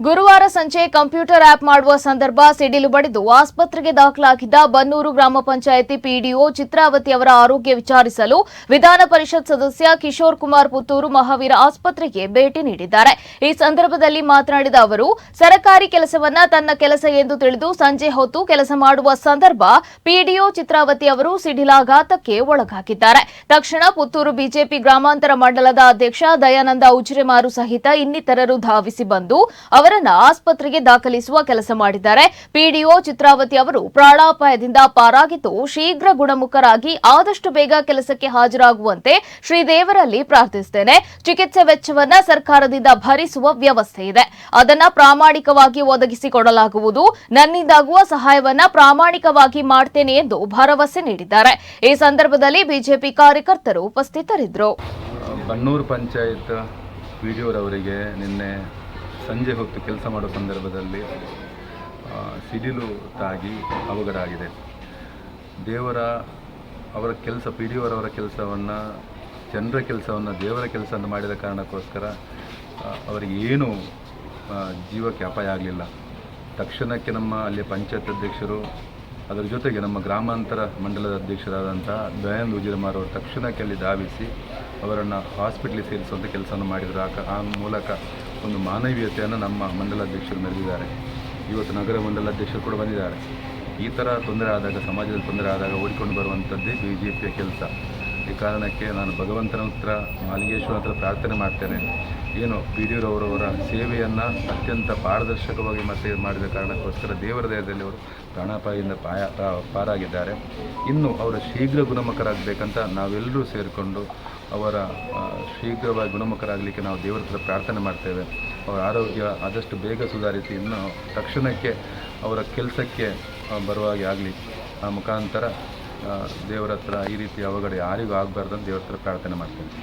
ಗುರುವಾರ ಸಂಜೆ computer app ಮಾಡುವ ಸಂದರ್ಭ ಸಿಡಿಲು ಬಡಿದು ಆಸ್ಪತ್ರೆಗೆ ದಾಖಲಾಗಿದ್ದ ಬನ್ನೂರು ಗ್ರಾಮ ಪಂಚಾಯಿತಿ ಪಿಡಿಒ ಚಿತ್ರಾವತಿ ಅವರ ಆರೋಗ್ಯ ವಿಚಾರಿಸಲು ವಿಧಾನ ಪರಿಷತ್ ಸದಸ್ಯ ಕಿಶೋರ್ ಕುಮಾರ್ ಪುತ್ತೂರು ಮಹಾವೀರ ಆಸ್ಪತ್ರೆಗೆ ಭೇಟಿ ನೀಡಿದ್ದಾರೆ. ಈ ಸಂದರ್ಭದಲ್ಲಿ ಮಾತನಾಡಿದ ಅವರು, ಸರಕಾರಿ ಕೆಲಸವನ್ನ ತನ್ನ ಕೆಲಸ ಎಂದು ತಿಳಿದು ಸಂಜೆ ಹೊತ್ತು ಕೆಲಸ ಮಾಡುವ ಸಂದರ್ಭ ಪಿಡಿಒ ಚಿತ್ರಾವತಿ ಅವರು ಸಿಡಿಲಾಘಾತಕ್ಕೆ ಒಳಗಾಗಿದ್ದಾರೆ. ತಕ್ಷಣ ಪುತ್ತೂರು ಬಿಜೆಪಿ ಗ್ರಾಮಾಂತರ ಮಂಡಲದ ಅಧ್ಯಕ್ಷ ದಯಾನಂದ ಉಜ್ರೆಮಾರು ಸಹಿತ ಇನ್ನಿತರರು ಧಾವಿಸಿ ಬಂದು ಅವರನ್ನ ಆಸ್ಪತ್ರೆಗೆ ದಾಖಲಿಸುವ ಕೆಲಸ ಮಾಡಿದ್ದಾರೆ. ಪಿಡಿಒ ಚಿತ್ರಾವತಿ ಅವರು ಪ್ರಾಣಾಪಾಯದಿಂದ ಪಾರಾಗಿದ್ದು ಶೀಘ್ರ ಗುಣಮುಖರಾಗಿ ಆದಷ್ಟು ಬೇಗ ಕೆಲಸಕ್ಕೆ ಹಾಜರಾಗುವಂತೆ ಶ್ರೀದೇವರಲ್ಲಿ ಪ್ರಾರ್ಥಿಸುತ್ತೇನೆ. ಚಿಕಿತ್ಸೆ ವೆಚ್ಚವನ್ನ ಸರ್ಕಾರದಿಂದ ಭರಿಸುವ ವ್ಯವಸ್ಥೆ ಇದೆ. ಅದನ್ನ ಪ್ರಾಮಾಣಿಕವಾಗಿ ಒದಗಿಸಿಕೊಡಲಾಗುವುದು. ನನ್ನಿಂದಾಗುವ ಸಹಾಯವನ್ನ ಪ್ರಾಮಾಣಿಕವಾಗಿ ಮಾಡ್ತೇನೆ ಎಂದು ಭರವಸೆ ನೀಡಿದ್ದಾರೆ. ಈ ಸಂದರ್ಭದಲ್ಲಿ ಬಿಜೆಪಿ ಕಾರ್ಯಕರ್ತರು ಉಪಸ್ಥಿತರಿದ್ದರು. ಬನ್ನೂರು ಪಂಚಾಯತ್ ಅವರಿಗೆ ನಿನ್ನೆ ಸಂಜೆ ಹೊತ್ತು ಕೆಲಸ ಮಾಡೋ ಸಂದರ್ಭದಲ್ಲಿ ಸಿಡಿಲು ತಾಗಿ ಅವಘಡ ಆಗಿದೆ ದೇವರ ಅವರ ಕೆಲಸ ಪಿ ಡಿ ಅವರವರ ಕೆಲಸವನ್ನು, ಜನರ ಕೆಲಸವನ್ನು, ದೇವರ ಕೆಲಸ ಅಂತ ಮಾಡಿದ ಕಾರಣಕ್ಕೋಸ್ಕರ ಅವರಿಗೆ ಏನು ಜೀವಕ್ಕೆ ಅಪಾಯ ಆಗಲಿಲ್ಲ. ತಕ್ಷಣಕ್ಕೆ ನಮ್ಮ ಅಲ್ಲಿ ಪಂಚಾಯತ್ ಅಧ್ಯಕ್ಷರು, ಅದರ ಜೊತೆಗೆ ನಮ್ಮ ಗ್ರಾಮಾಂತರ ಮಂಡಲದ ಅಧ್ಯಕ್ಷರಾದಂಥ ದಯಾನಂದ್ ಉಜಿರಮಾರ್ ಅವರು ತಕ್ಷಣಕ್ಕೆ ಅಲ್ಲಿ ಧಾವಿಸಿ ಅವರನ್ನು ಹಾಸ್ಪಿಟ್ಲಿಗೆ ಸೇರಿಸುವಂಥ ಕೆಲಸವನ್ನು ಮಾಡಿದರು. ಆ ಮೂಲಕ ಒಂದು ಮಾನವೀಯತೆಯನ್ನು ನಮ್ಮ ಮಂಡಲಾಧ್ಯಕ್ಷರು ಮೆರೆದಿದ್ದಾರೆ. ಇವತ್ತು ನಗರ ಮಂಡಲಾಧ್ಯಕ್ಷರು ಕೂಡ ಬಂದಿದ್ದಾರೆ. ಈ ಥರ ತೊಂದರೆ ಆದಾಗ, ಸಮಾಜದಲ್ಲಿ ತೊಂದರೆ ಆದಾಗ ಓಡಿಕೊಂಡು ಬರುವಂಥದ್ದೇ ಬಿ ಜೆ ಪಿಯ ಕೆಲಸ. ಈ ಕಾರಣಕ್ಕೆ ನಾನು ಭಗವಂತನ ಹತ್ರ ಮಾಲಿಂಗೇಶ್ವರ ಹತ್ರ ಪ್ರಾರ್ಥನೆ ಮಾಡ್ತೇನೆ. ಏನು ಪಿ ಡಿ ಅವರವರ ಸೇವೆಯನ್ನು ಅತ್ಯಂತ ಪಾರದರ್ಶಕವಾಗಿ ಮತ್ತೆ ಮಾಡಿದ ಕಾರಣಕ್ಕೋಸ್ಕರ ದೇವರ ದಯದಲ್ಲಿ ಅವರು ಪ್ರಾಣಾಪಾಯದಿಂದ ಪಾಯ, ಪಾರಾಗಿದ್ದಾರೆ. ಇನ್ನು ಅವರ ಶೀಘ್ರ ಗುಣಮುಖರಾಗಬೇಕಂತ ನಾವೆಲ್ಲರೂ ಸೇರಿಕೊಂಡು ಅವರ ಶೀಘ್ರವಾಗಿ ಗುಣಮುಖರಾಗಲಿಕ್ಕೆ ನಾವು ದೇವರ ಹತ್ರ ಪ್ರಾರ್ಥನೆ ಮಾಡ್ತೇವೆ. ಅವರ ಆರೋಗ್ಯ ಆದಷ್ಟು ಬೇಗ ಸುಧಾರಿಸಿ, ಇನ್ನು ತಕ್ಷಣಕ್ಕೆ ಅವರ ಕೆಲಸಕ್ಕೆ ಬರುವ ಹಾಗೆ ಆಗಲಿ, ಆ, ಮುಖಾಂತರ ದೇವರ ಹತ್ರ ಈ ರೀತಿ ಅವಘಡ ಯಾರಿಗೂ ಆಗಬಾರ್ದು ಅಂತ ದೇವರ ಹತ್ರ ಪ್ರಾರ್ಥನೆ ಮಾಡ್ತೇನೆ